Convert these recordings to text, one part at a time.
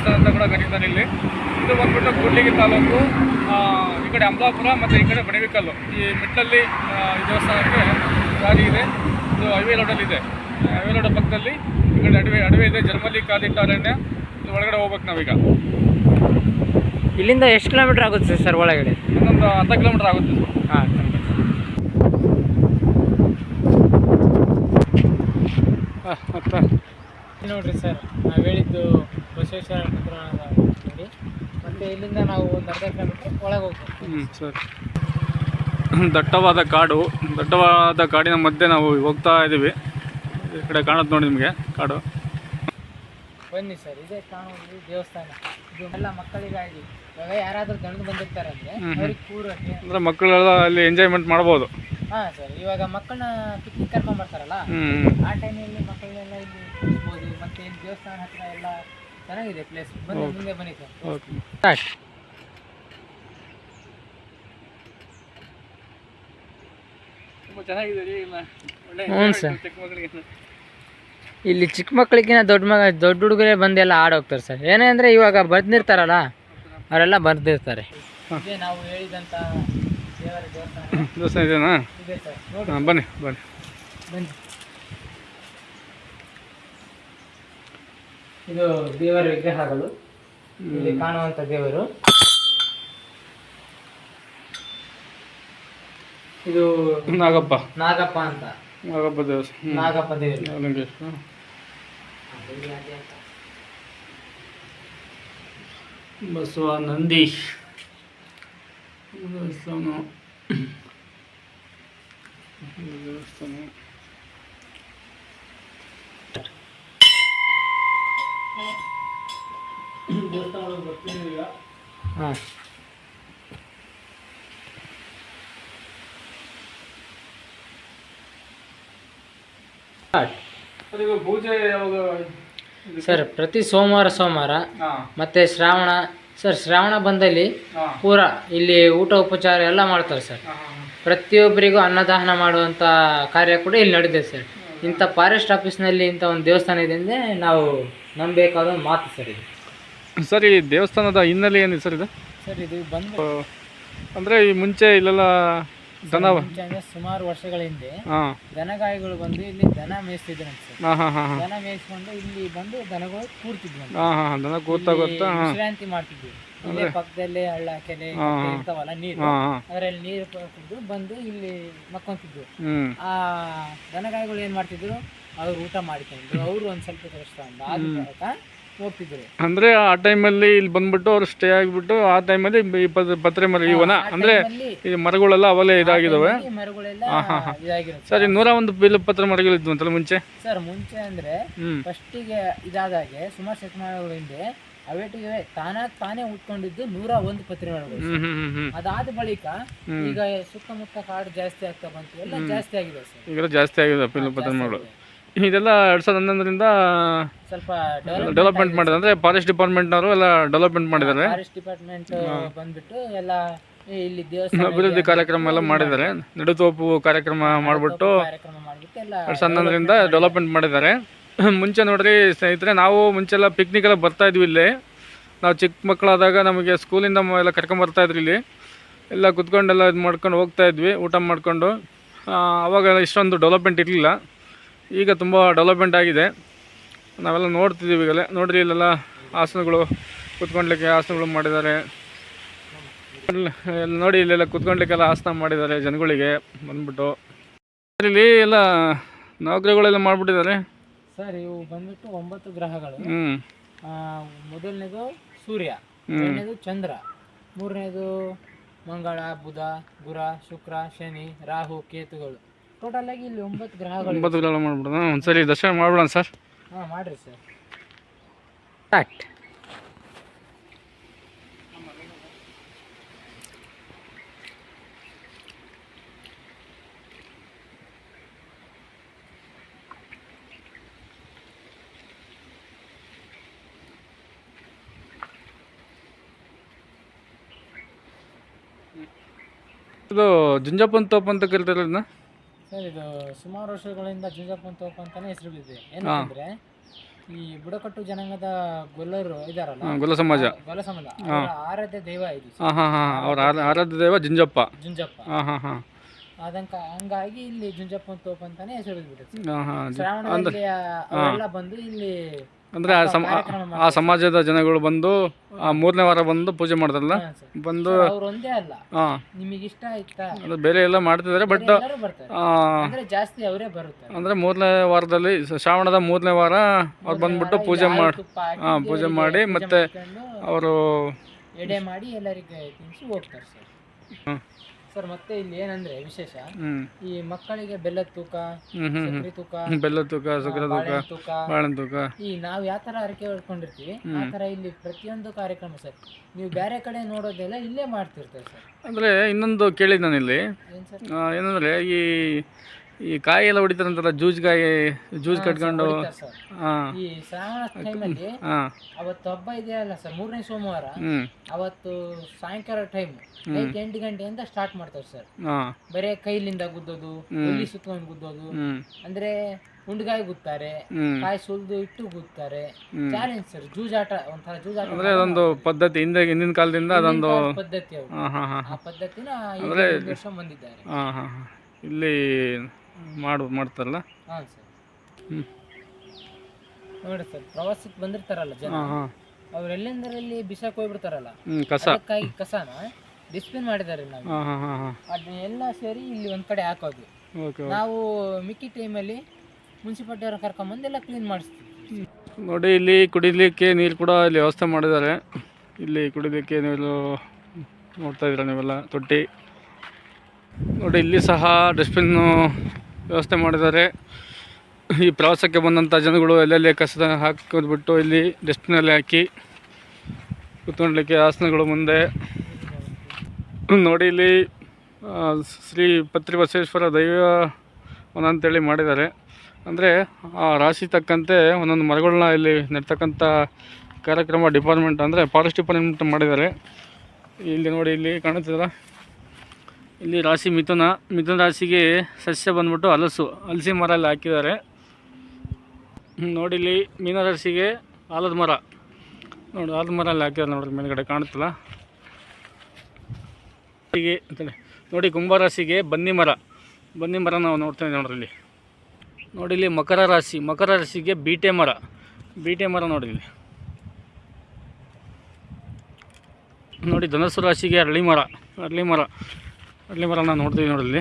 ದೇವಸ್ಥಾನ ಅಂತ ಕೂಡ ಕರೀತಾರೆ ಇಲ್ಲಿ. ಇದು ಬಂದ್ಬಿಟ್ಟು ಕೂಡ್ಲಿಗಿ ತಾಲೂಕು ಈ ಕಡೆ ಅಮಲಾಪುರ ಮತ್ತು ಈ ಕಡೆ ಬಣಿವಿಕಲ್ಲು. ಈ ಮಿಟ್ಟಲ್ಲಿ ಈ ದೇವಸ್ಥಾನಕ್ಕೆ ದಾರಿ ಇದೆ. ಇದು ಹೈವೇ ರೋಡಲ್ಲಿ ಇದೆ. ಹೈವೇ ರೋಡ್ ಪಕ್ಕದಲ್ಲಿ ಈ ಕಡೆ ಅಡವೆ ಅಡವೆ ಇದೆ ಜರ್ಮಲಿ ಕಾದಿಟ್ಟ ಅರಣ್ಯ. ಇದು ಒಳಗಡೆ ಹೋಗ್ಬೇಕು ನಾವೀಗ. ಇಲ್ಲಿಂದ ಎಷ್ಟು ಕಿಲೋಮೀಟರ್ ಆಗುತ್ತೆ ಸರ್ ಒಳಗಡೆ? ಇನ್ನೊಂದು ಅರ್ಧ ಕಿಲೋಮೀಟರ್ ಆಗುತ್ತೆ. ಹಾಂ ಮತ್ತೆ? ನೋಡ್ರಿ ಸರ್ ನಾವು ಹೇಳಿದ್ದು ಬಸವೇಶ್ವರ ಮಂದಿರ ನೋಡಿ ಮತ್ತು ಇಲ್ಲಿಂದ ನಾವು ಒಂದು ಅರ್ಧ ಕಿಲೋಮೀಟ್ರ್ ಒಳಗೆ ಹೋಗ್ತೀವಿ ಹ್ಞೂ ಸರಿ. ದಟ್ಟವಾದ ಕಾಡು ದಟ್ಟವಾದ ಕಾಡಿನ ಮಧ್ಯೆ ನಾವು ಹೋಗ್ತಾ ಇದ್ದೀವಿ ಈ ಕಡೆ ಕಾಣುತ್ತೆ ನೋಡಿ ನಿಮಗೆ ಕಾಡು. ಬನ್ನಿ ಸರ್ ಇದೇ ಕಾಣುವುದು ದೇವಸ್ಥಾನ. ಇದು ಎಲ್ಲ ಮಕ್ಕಳಿಗಾಗಿ ಇವಾಗ ಯಾರಾದರೂ ದಣದು ಬಂದಿರ್ತಾರೆ ಅಂದರೆ. ಅವ್ರಿಗೆ ಕೂರಕ್ಕೆ ಅಂದರೆ ಮಕ್ಕಳೆಲ್ಲ ಅಲ್ಲಿ ಎಂಜಾಯ್ಮೆಂಟ್ ಮಾಡ್ಬೋದು. ಹಾಂ ಸರ್ ಇವಾಗ ಮಕ್ಕಳನ್ನ ಪಿಕ್ನಿಕ್ ಕರ್ಕೊಂಡ್ ಬರ್ತಾರಲ್ಲ ಹ್ಞೂ ಆ ಟೈಮಲ್ಲಿ ಮಕ್ಕಳನ್ನೆಲ್ಲ ಇಲ್ಲಿ ಕೂರಿಸ್ಬೋದು ಮತ್ತೆ ಇಲ್ಲಿ ದೇವಸ್ಥಾನ ಹತ್ರ ಎಲ್ಲ ಚೆನ್ನಾಗಿದೆ ಪ್ಲೇಸ್ ಬನ್ನಿ ಮುಂದೆ ಬನ್ನಿ ಸರ್ ಓಕೆ ತುಂಬ ಚೆನ್ನಾಗಿದೆ ರೀ ಇಲ್ಲ ಒಳ್ಳೆ ಹ್ಞೂ ಸರ್. ಚಿಕ್ಕ ಮಕ್ಕಳಿಗೆ ಇಲ್ಲಿ ಚಿಕ್ಕ ಮಕ್ಕಳಿಗಿನ ದೊಡ್ಡ ಮಗ ದೊಡ್ಡ ಹುಡುಗರೇ ಬಂದೆಲ್ಲ ಆಡೋಗ್ತಾರೆ ಹೋಗ್ತಾರೆ ಸರ್ ಏನೇ ಅಂದರೆ ಇವಾಗ ಬರ್ದಿರ್ತಾರಲ್ಲ ಅವರೆಲ್ಲ ಬರ್ದಿರ್ತಾರೆ ಇದೇ ನಾವು ಹೇಳಿದಂತ ದೇವರ ದೇವಸ್ಥಾನ. ದೇವಸ್ಥಾನ ಇದೆನಾ? ಇದೆ ಸರ್ ನೋಡಿ. ಹಾಂ ಬನ್ನಿ ಬನ್ನಿ. ಬನ್ನಿ. ಇದು ದೇವರ ವಿಗ್ರಹಗಳು. ಇಲ್ಲಿ ಕಾಣುವಂತ ದೇವರು. ಇದು ನಾಗಪ್ಪ. ನಾಗಪ್ಪ ಅಂತ. ನಾಗಪ್ಪ ದೇವಸ್ಥಾನ ನಾಗಪ್ಪ ದೇವರು. ಬಸವ ನಂದೀಶ್ ದೇವಸ್ಥಾನ ದೇವಸ್ಥಾನ ಹಾಂ. ಪೂಜೆ ಸರ್ ಪ್ರತಿ ಸೋಮವಾರ ಸೋಮವಾರ ಮತ್ತೆ ಶ್ರಾವಣ ಸರ್ ಶ್ರಾವಣ ಬಂದಲ್ಲಿ ಪೂರ ಇಲ್ಲಿ ಊಟ ಉಪಚಾರ ಎಲ್ಲ ಮಾಡ್ತಾರೆ ಸರ್. ಪ್ರತಿಯೊಬ್ಬರಿಗೂ ಅನ್ನದಾನ ಮಾಡುವಂಥ ಕಾರ್ಯ ಕೂಡ ಇಲ್ಲಿ ನಡೆದಿದೆ ಸರ್. ಇಂಥ ಫಾರೆಸ್ಟ್ ಆಫೀಸ್ನಲ್ಲಿ ಇಂಥ ಒಂದು ದೇವಸ್ಥಾನ ಇದೆ ಅಂದರೆ ನಾವು ನಂಬಬೇಕಾದ ಒಂದು ಮಾತು ಸರ್ ಇದು. ಸರ್ ಈ ದೇವಸ್ಥಾನದ ಹಿನ್ನೆಲೆ ಏನಿದೆ ಸರ್ ಇದು? ಸರ್ ಇದು ಬಂದು ಅಂದರೆ ಈ ಮುಂಚೆ ಇಲ್ಲೆಲ್ಲ ದನ ಮುಂಚೆ ಅಂದ್ರೆ ಸುಮಾರು ವರ್ಷಗಳ ಹಿಂದೆ ಹಾಂ. ದನಗಾಯಿಗಳು ಬಂದು ಇಲ್ಲಿ ದನ ಮೇಯಿಸ್ತಿದ್ರಂತೆ ಸರ್. ಹಾಂ ಹಾಂ ಹಾಂ ಹಾಂ. ದನ ಮೇಯಿಸ್ಕೊಂಡು ಇಲ್ಲಿ ಬಂದು ದನಗಳು ಕೂರ್ತಿದ್ವಿ ಹಾಂ ಹಾಂ ದನ ಹಾಂ. ವಿಶ್ರಾಂತಿ ಮಾಡ್ತಿದ್ವಿ. ಇಲ್ಲೇ ಪಕ್ಕದಲ್ಲೇ ಹಳ್ಳ ಕೆರೆ ಇರ್ತಾವಲ್ಲ ನೀರು. ಅದರಲ್ಲಿ ನೀರು ಕುಡಿದು ಬಂದು ಇಲ್ಲಿ ಮಕ್ಕೊಂತಿದ್ವು. ಆ ದನಗಾಯಿಗಳು ಏನ್ ಮಾಡ್ತಿದ್ರು? ಅವ್ರು ಊಟ ಮಾಡ್ಕೊಂಡ್ರು ಅವ್ರು ಒಂದ್ ಸ್ವಲ್ಪ ಕಷ್ಟ ಆದ ಬಳಿಕ ಹೋಗ್ತಿದ್ರು ಅಂದರೆ ಆ ಟೈಮಲ್ಲಿ ಇಲ್ಲಿ ಬಂದ್ಬಿಟ್ಟು ಅವ್ರು ಸ್ಟೇ ಆಗಿಬಿಟ್ಟು ಆ ಟೈಮಲ್ಲಿ ಈ ಪತ್ರೆ ಮರ ಇವನ ಅಂದ್ರೆ ಈ ಮರಗಳೆಲ್ಲ ಅವಲೇ ಇದಾಗಿದಾವೆ. ಸರಿ ಮರಗಳೆಲ್ಲ. ಇದಾಗಿರುತ್ತೆ. ಸರ್ ಈ ನೂರ ಒಂದು ಬಿಲ್ ಪತ್ರೆ ಮರಗಳು ಇದ್ವು ಅಂತಲ್ಲ ಮುಂಚೆ? ಸರ್ ಮುಂಚೆ ಅಂದ್ರೆ ಫಸ್ಟ್ ಫಸ್ಟಿಗೆ ಇದಾದಾಗೆ ಸುಮಾರು ಶತಮಾನಗಳ ಹಿಂದೆ ಅವೇಟಿಗೆ ತಾನಾಗ್ ತಾನೇ ಉಟ್ಕೊಂಡಿದ್ದು ನೂರ ಒಂದು ಪತ್ರೆ ಮರಗಳು. ಅದಾದ ಬಳಿಕ. ಈಗ ಸುತ್ತಮುತ್ತ ಕಾಡು ಜಾಸ್ತಿ ಆಗ್ತಾ ಬಂತು. ಎಲ್ಲ ಜಾಸ್ತಿ ಆಗಿದೆ ಸರ್. ಈಗೆಲ್ಲ ಜಾಸ್ತಿ ಆಗಿದೆ ಬಿಲ್ ಪತ್ರ ಮರಗಳು. ಇದೆಲ್ಲ ಎರಡು ಸಾವಿರದ ಹನ್ನೊಂದರಿಂದ ಸ್ವಲ್ಪ ಡೆವಲಪ್ಮೆಂಟ್ ಮಾಡಿದೆ. ಅಂದರೆ ಫಾರೆಸ್ಟ್ ಡಿಪಾರ್ಟ್ಮೆಂಟ್ನವರು ಎಲ್ಲ ಡೆವಲಪ್ಮೆಂಟ್ ಮಾಡಿದ್ದಾರೆ. ಫಾರೆಸ್ಟ್ ಡಿಪಾರ್ಟ್ಮೆಂಟ್ ಬಂದ್ಬಿಟ್ಟು ಎಲ್ಲ ಇಲ್ಲಿ ದೇವಸ್ಥಾನ ಅಭಿವೃದ್ಧಿ ಕಾರ್ಯಕ್ರಮ ಎಲ್ಲ ಮಾಡಿದ್ದಾರೆ. ನಡುತೋಪು ಕಾರ್ಯಕ್ರಮ ಮಾಡಿಬಿಟ್ಟು ಕಾರ್ಯಕ್ರಮ ಮಾಡ್ಬಿಟ್ಟು ಎಲ್ಲ ಎರಡು ಸಾವಿರದ ಹನ್ನೊಂದರಿಂದ ಡೆವಲಪ್ಮೆಂಟ್ ಮಾಡಿದ್ದಾರೆ. ಮುಂಚೆ ನೋಡ್ರಿ ಸ್ನೇಹಿತರೆ ನಾವು ಮುಂಚೆ ಎಲ್ಲ ಪಿಕ್ನಿಕ್ ಎಲ್ಲ ಬರ್ತಾ ಇದ್ವಿ ಇಲ್ಲಿ. ನಾವು ಚಿಕ್ಕ ಮಕ್ಕಳಾದಾಗ ನಮಗೆ ಸ್ಕೂಲಿಂದ ಮ- ಎಲ್ಲ ಕರ್ಕೊಂಡ್ ಬರ್ತಾ ಇದ್ರು ಇಲ್ಲಿ. ಎಲ್ಲ ಕುತ್ಕೊಂಡೆಲ್ಲ ಇದು ಮಾಡ್ಕೊಂಡು ಹೋಗ್ತಾ ಇದ್ವಿ ಊಟ ಮಾಡಿಕೊಂಡು. ಅವಾಗ ಇಷ್ಟೊಂದು ಡೆವಲಪ್ಮೆಂಟ್ ಇರಲಿಲ್ಲ. ಈಗ ತುಂಬ ಡೆವಲಪ್ಮೆಂಟ್ ಆಗಿದೆ. ನಾವೆಲ್ಲ ನೋಡ್ತಿದ್ದೀವಿ ಈಗಲೇ ನೋಡಿರಿ ಇಲ್ಲೆಲ್ಲ ಆಸನಗಳು ಕುತ್ಕೊಳ್ಲಿಕ್ಕೆ ಆಸನಗಳು ಮಾಡಿದ್ದಾರೆ. ನೋಡಿ ಇಲ್ಲೆಲ್ಲ ಕುತ್ಕೊಳ್ಲಿಕ್ಕೆಲ್ಲ ಆಸನ ಮಾಡಿದ್ದಾರೆ ಜನಗಳಿಗೆ ಬಂದ್ಬಿಟ್ಟು. ಇಲ್ಲಿ ಎಲ್ಲ ನೌಕರಿಗಳೆಲ್ಲ ಮಾಡಿಬಿಟ್ಟಿದ್ದಾರೆ. ಸರ್ ಇವು ಬಂದ್ಬಿಟ್ಟು ಒಂಬತ್ತು ಗ್ರಹಗಳು. ಮೊದಲನೇದು ಸೂರ್ಯ. ಎರಡನೇದು ಚಂದ್ರ ಮೂರನೇದು ಮಂಗಳ ಬುಧ ಗುರ ಶುಕ್ರ ಶನಿ ರಾಹು ಕೇತುಗಳು. ಟೋಟಲ್ ಆಗಿ ಇಲ್ಲಿ ಒಂಬತ್ತು ಗ್ರಹಗಳು ಒಂಬತ್ತು ಗ್ರಹ ಮಾಡ್ಬಿಡೋಣ. ಒಂದ್ಸರಿ ದರ್ಶನ ಮಾಡ್ಬಿಡೋಣ ಸರ್. ಹಾಂ ಮಾಡ್ರಿ ಸರ್. ಸ್ಟಾರ್ಟ್ ಇದು ಜುಂಜಪ್ಪನ್ ತೋಪ್ ಅಂತ ಕರಿತಾರೆ ಇದನ್ನ? ಸರ್ ಇದು ಸುಮಾರು ವರ್ಷಗಳಿಂದ ಜುಂಜಪ್ಪನ ತೋಪ ಅಂತಾನೆ ಹೆಸರು ಬಿದ್ದಿದೆ ಏನಂದ್ರೆ ಈ ಬುಡಕಟ್ಟು ಜನಾಂಗದ ಗೊಲ್ಲರು ಇದಾರಲ್ಲ? ಗೊಲ್ಲ ಸಮಾಜ. ಗೊಲ್ಲ ಸಮಾಜ. ಅವರ ಆರಾಧ್ಯ ದೈವ ಇದು ಹಾಂ ಹಾಂ ಹಾಂ ಅವ್ರ ಆರ- ಆರಾಧ್ಯ ದೇವ ಜುಂಜಪ್ಪ. ಜುಂಜಪ್ಪ. ಹಾಂ ಹಾಂ ಹಾಂ. ಅದಂಕ ಹಂಗಾಗಿ ಇಲ್ಲಿ ಜುಂಜಪ್ಪನ ತೋಪ ಅಂತಾನೆ ಹೆಸರು ಬಿಡುತ್ತೆ ಹಾಂ ಹಾಂ ಶ್ರಾವಣದಲ್ಲಿ ಆ- ಅವರೆಲ್ಲ ಬಂದು ಇಲ್ಲಿ ಅಂದರೆ ಆ ಸಮ ಆ ಸಮಾಜದ ಜನಗಳು ಬಂದು ಆ ಮೂರನೇ ವಾರ ಬಂದು ಪೂಜೆ ಮಾಡ್ತಾರಲ್ಲ? ಬಂದು ಅವ್ರು ಒಂದೇ ಅಲ್ಲ. ಹಾಂ. ನಿಮಗೆ ಇಷ್ಟ ಆಯ್ತಾ? ಅದು ಬೇರೆ ಎಲ್ಲ ಮಾಡ್ತಿದ್ದಾರೆ ಬಟ್ ಎಲ್ಲರೂ ಬರ್ತಾರೆ. ಅಂದ್ರೆ ಜಾಸ್ತಿ ಅವರೇ ಬರುತ್ತಾರೆ. ಅಂದರೆ ಮೂರನೇ ವಾರದಲ್ಲಿ ಸ- ಶ್ರಾವಣದ ಮೂರನೇ ವಾರ ಅವ್ರು ಬಂದ್ಬಿಟ್ಟು ಪೂಜೆ ಮಾಡಿ ತುಪ್ಪ ಹಾಕಿ ಹಾಂ ಪೂಜೆ ಮಾಡಿ ಮತ್ತೆ ಅವರು ಎಡೆ ಮಾಡಿ ಎಲ್ಲರಿಗೆ ತಿನ್ಸಿ ಹೋಗ್ತಾರೆ ಸರ್. ಹ್ಞೂ ಸರ್ ಮತ್ತೆ ಇಲ್ಲಿ ಏನಂದ್ರೆ ವಿಶೇಷ? ಈ ಮಕ್ಕಳಿಗೆ ಬೆಲ್ಲದ ತೂಕ ಸಕ್ಕರೆ ತೂಕ ಬೆಲ್ಲದ ತೂಕ ಸಕ್ಕರೆ ತೂಕ ಬಾಳೆಹಣ್ಣು ತೂಕ ಬಾಳೆಹಣ್ಣು ತೂಕ. ಈ ನಾವು ಯಾವ ತರ ಅರಕೆ ಹೊಡ್ಕೊಂಡಿರ್ತೀವಿ ಆ ತರ ಇಲ್ಲಿ ಪ್ರತಿಯೊಂದು ಕಾರ್ಯಕ್ರಮ ಸರ್ ನೀವು ಬೇರೆ ಕಡೆ ನೋಡೋದೆಲ್ಲ ಇಲ್ಲೇ ಮಾಡ್ತಿರ್ತಾರೆ ಸರ್ ಅಂದ್ರೆ ಇನ್ನೊಂದು ಕೇಳಿದ್ ನಾನು ಇಲ್ಲಿ ಏನಂದ್ರೆ ಈ ಈ ಕಾಯಿ ಎಲ್ಲ ಹೊಡಿತಾರಂತಲ್ಲ ಜೂಜ್ ಕಟ್ಕೊಂಡು ಹೊಡಿತಾರೆ ಸರ್. ಹಾಂ. ಈ ಶ್ರಾವಣ ಟೈಮಲ್ಲಿ ಹಾಂ. ಅವತ್ತು ಹಬ್ಬ ಇದೆಯಲ್ಲ ಸರ್ ಮೂರನೇ ಸೋಮವಾರ. ಹ್ಞೂ ಅವತ್ತು ಸಾಯಂಕಾಲ ಟೈಮ್ ನೈಟ್ ಎಂಟು ಗಂಟೆಯಿಂದ ಸ್ಟಾರ್ಟ್ ಮಾಡ್ತಾರೆ ಸರ್. ಹಾಂ. ಬರೇ ಕೈಲಿಂದ ಗುದ್ದೋದು ಹುಲಿ ಸುತ್ತಕೊಂಡು ಗುದ್ದೋದು. ಅಂದ್ರೆ ಉಂಡ್ಗಾಯಿ ಗುತ್ತಾರೆ ಕಾಯಿ ಸುಲ್ದು ಇಟ್ಟು ಗುತ್ತಾರೆ. ಚಾಲೆಂಜ್ ಸರ್ ಜೂಜಾಟ ಒಂಥರ ಜೂಜಾಟ ಅಂದ್ರೆ ಅದೊಂದು ಪದ್ಧತಿ ಹಿಂದೆ ಹಿಂದಿನ ಕಾಲದಿಂದ ಅದೊಂದು ಪದ್ಧತಿ ಆ ಪದ್ಧತಿನ ವರ್ಷ ಬಂದಿದ್ದಾರೆ. ಇಲ್ಲಿ ಮಾಡು ಮಾಡ್ತಾರಲ್ಲ? ಹಾಂ ಸರ್. ಹ್ಞೂ ನೋಡಿ ಸರ್ ಪ್ರವಾಸಕ್ಕೆ ಬಂದಿರ್ತಾರಲ್ಲ ಜನ. ಹಾಂ ಹಾಂ. ಅವ್ರು ಎಲ್ಲೆಂದರಲ್ಲಿ ಬಿಸಾಕ್ ಹೋಗ್ಬಿಡ್ತಾರಲ್ಲ? ಹ್ಞೂ ಕಸ. ಅದಕ್ಕಾಗಿ ಕಸನ ಡಿಸ್ಪಿನ್ ಮಾಡಿದ್ದಾರೆ ನಾವು. ಹಾಂ ಹಾಂ ಹಾಂ ಹಾಂ. ಅದನ್ನೆಲ್ಲ ಸೇರಿ ಇಲ್ಲಿ ಒಂದ್ ಕಡೆ ಹಾಕೋದು. ಓಕೆ ನಾವು ಮಿಕ್ಕಿ ಟೈಮಲ್ಲಿ ಮುನ್ಸಿಪಾಲ್ಟಿ ಅವ್ರನ್ನ ಕರ್ಕೊಂಬಂದು ಎಲ್ಲ ಕ್ಲೀನ್ ಮಾಡಿಸ್ತೀವಿ. ನೋಡಿ ಇಲ್ಲಿ ಕುಡಿಲಿಕ್ಕೆ ನೀರು ಕೂಡ ಇಲ್ಲಿ ವ್ಯವಸ್ಥೆ ಮಾಡಿದ್ದಾರೆ. ಇಲ್ಲಿ ಕುಡಿಲಿಕ್ಕೆ ನೀರು ನೋಡ್ತಾ ಇದ್ದೀರಾ ನೀವೆಲ್ಲ? ತೊಟ್ಟಿ. ನೋಡಿ ಇಲ್ಲಿ ಸಹ ಡಸ್ಟ್ಬಿನ್ನು ವ್ಯವಸ್ಥೆ ಮಾಡಿದ್ದಾರೆ. ಈ ಪ್ರವಾಸಕ್ಕೆ ಬಂದಂಥ ಜನಗಳು ಎಲ್ಲೆಲ್ಲಿ ಕಸ ಹಾಕಿಬಿಟ್ಟು ಇಲ್ಲಿ ಡಸ್ಟ್ಬಿನಲ್ಲಿ ಹಾಕಿ ಕುತ್ಕೊಳ್ಳಿಕ್ಕೆ ಆಸನಗಳು ಮುಂದೆ. ನೋಡಿ ಇಲ್ಲಿ ಶ್ರೀ ಪತ್ರಿ ಬಸವೇಶ್ವರ ದೈವ ವನ ಅಂತೇಳಿ ಮಾಡಿದ್ದಾರೆ. ಅಂದರೆ ಆ ರಾಶಿ ತಕ್ಕಂತೆ ಒಂದೊಂದು ಮರಗಳನ್ನ ಇಲ್ಲಿ ನೆಡ್ತಕ್ಕಂಥ ಕಾರ್ಯಕ್ರಮ ಡಿಪಾರ್ಟ್ಮೆಂಟ್ ಅಂದರೆ ಫಾರೆಸ್ಟ್ ಡಿಪಾರ್ಟ್ಮೆಂಟ್ ಮಾಡಿದ್ದಾರೆ. ಇಲ್ಲಿ ನೋಡಿ ಇಲ್ಲಿ ಕಾಣುತ್ತದಲ್ಲ ಇಲ್ಲಿ ರಾಶಿ ಮಿಥುನ ಮಿಥುನ ರಾಶಿಗೆ ಸಸ್ಯ ಬಂದ್ಬಿಟ್ಟು ಹಲಸು ಹಲಸಿ ಮರ ಅಲ್ಲಿ ಹಾಕಿದ್ದಾರೆ. ನೋಡಿ ಇಲ್ಲಿ ಮೀನ ರಾಶಿಗೆ ಆಲದ ಮರ. ನೋಡಿ ಆಲದ ಮರ ಅಲ್ಲಿ ಹಾಕಿದ್ದಾರೆ ನೋಡಿ ಮೇಲ್ಗಡೆ ಕಾಣುತ್ತಲ್ಲ. ಹೀಗೆ ಅಂತೇಳಿ. ನೋಡಿ ಕುಂಭರಾಶಿಗೆ ಬನ್ನಿ ಮರ. ಬನ್ನಿ ಮರ ನಾವು ನೋಡ್ತೇವೆ ನೋಡ್ರಿ ಇಲ್ಲಿ. ನೋಡಿ ಇಲ್ಲಿ ಮಕರ ರಾಶಿ, ಮಕರ ರಾಶಿಗೆ ಬೀಟೆ ಮರ. ಬೀಟೆ ಮರ ನೋಡಿ ಇಲ್ಲಿ. ನೋಡಿ ಧನಸ್ಸು ರಾಶಿಗೆ ಅರಳಿ ಮರ ಅರಳಿ ಮರ. ಅರಳಿ ಮರನ ನೋಡ್ತೀವಿ ನೋಡಲ್ಲಿ.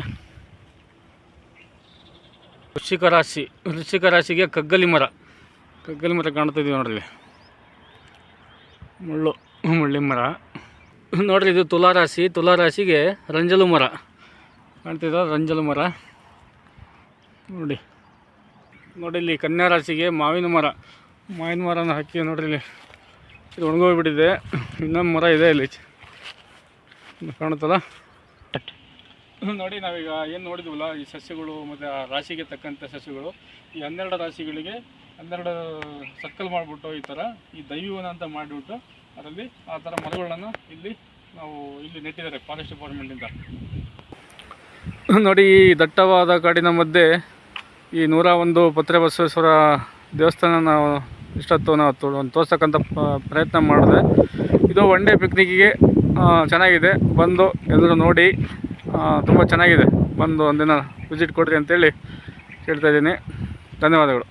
ವೃಶ್ಚಿಕ ರಾಶಿ, ವೃಶ್ಚಿಕ ರಾಶಿಗೆ ಕಗ್ಗಲಿ ಮರ. ಕಗ್ಗಲಿ ಮರ ಕಾಣ್ತಿದ್ವಿ ನೋಡ್ರಿ ಇಲ್ಲಿ ಮುಳ್ಳು, ಮುಳ್ಳಿ ಮರ. ನೋಡ್ರಿ ಇದು ತುಲಾ ರಾಶಿ, ತುಲಾ ರಾಶಿಗೆ ರಂಜಲು ಮರ. ಕಾಣ್ತಿದ್ದ ರಂಜಲು ಮರ? ನೋಡಿ. ನೋಡಿ ಇಲ್ಲಿ ಕನ್ಯಾ ರಾಶಿಗೆ ಮಾವಿನ ಮರ. ಮಾವಿನ ಮರನ ಹಾಕಿ ನೋಡ್ರಿ ಇಲ್ಲಿ. ಇದು ಒಣಗೋಗ್ಬಿಟ್ಟಿದೆ. ಇನ್ನೊಂದು ಮರ ಇದೆ ಇಲ್ಲಿ. ಕಾಣುತ್ತಲ್ಲ? ನೋಡಿ, ನಾವೀಗ ಏನು ನೋಡಿದ್ವಲ್ಲ, ಈ ಸಸ್ಯಗಳು ಮತ್ತು ಆ ರಾಶಿಗೆ ತಕ್ಕಂಥ ಸಸ್ಯಗಳು. ಈ ಹನ್ನೆರಡು ರಾಶಿಗಳಿಗೆ ಹನ್ನೆರಡು ಸರ್ಕಲ್ ಮಾಡಿಬಿಟ್ಟು ಈ ಥರ ಈ ದೈವವನ ಅಂತ ಮಾಡಿಬಿಟ್ಟು ಅದರಲ್ಲಿ ಆ ಥರ ಮರಗಳನ್ನು ಇಲ್ಲಿ ನಾವು ಇಲ್ಲಿ ನೆಟ್ಟಿದ್ದಾರೆ ಫಾರೆಸ್ಟ್ ಡಿಪಾರ್ಟ್ಮೆಂಟಿಂದ ನೋಡಿ, ಈ ದಟ್ಟವಾದ ಕಾಡಿನ ಮಧ್ಯೆ ಈ ನೂರ ಒಂದು ಪತ್ರೆ ಬಸವೇಶ್ವರ ದೇವಸ್ಥಾನ ನಾವು ಇಷ್ಟೊತ್ತು ನಾವು ತೋ ತೋರ್ಸಕ್ಕಂಥ ಪ- ಪ್ರಯತ್ನ ಮಾಡಿದೆ. ಇದು ಒನ್ ಡೇ ಪಿಕ್ನಿಕ್ಕಿಗೆ ಚೆನ್ನಾಗಿದೆ. ಬಂದು ಎಲ್ಲರೂ ನೋಡಿ. ತುಂಬ ಚೆನ್ನಾಗಿದೆ. ಬಂದು ಒಂದಿನ ವಿಸಿಟ್ ಕೊಡ್ರಿ ಅಂತೇಳಿ ಕೇಳ್ತಾ ಇದ್ದೀನಿ. ಧನ್ಯವಾದಗಳು.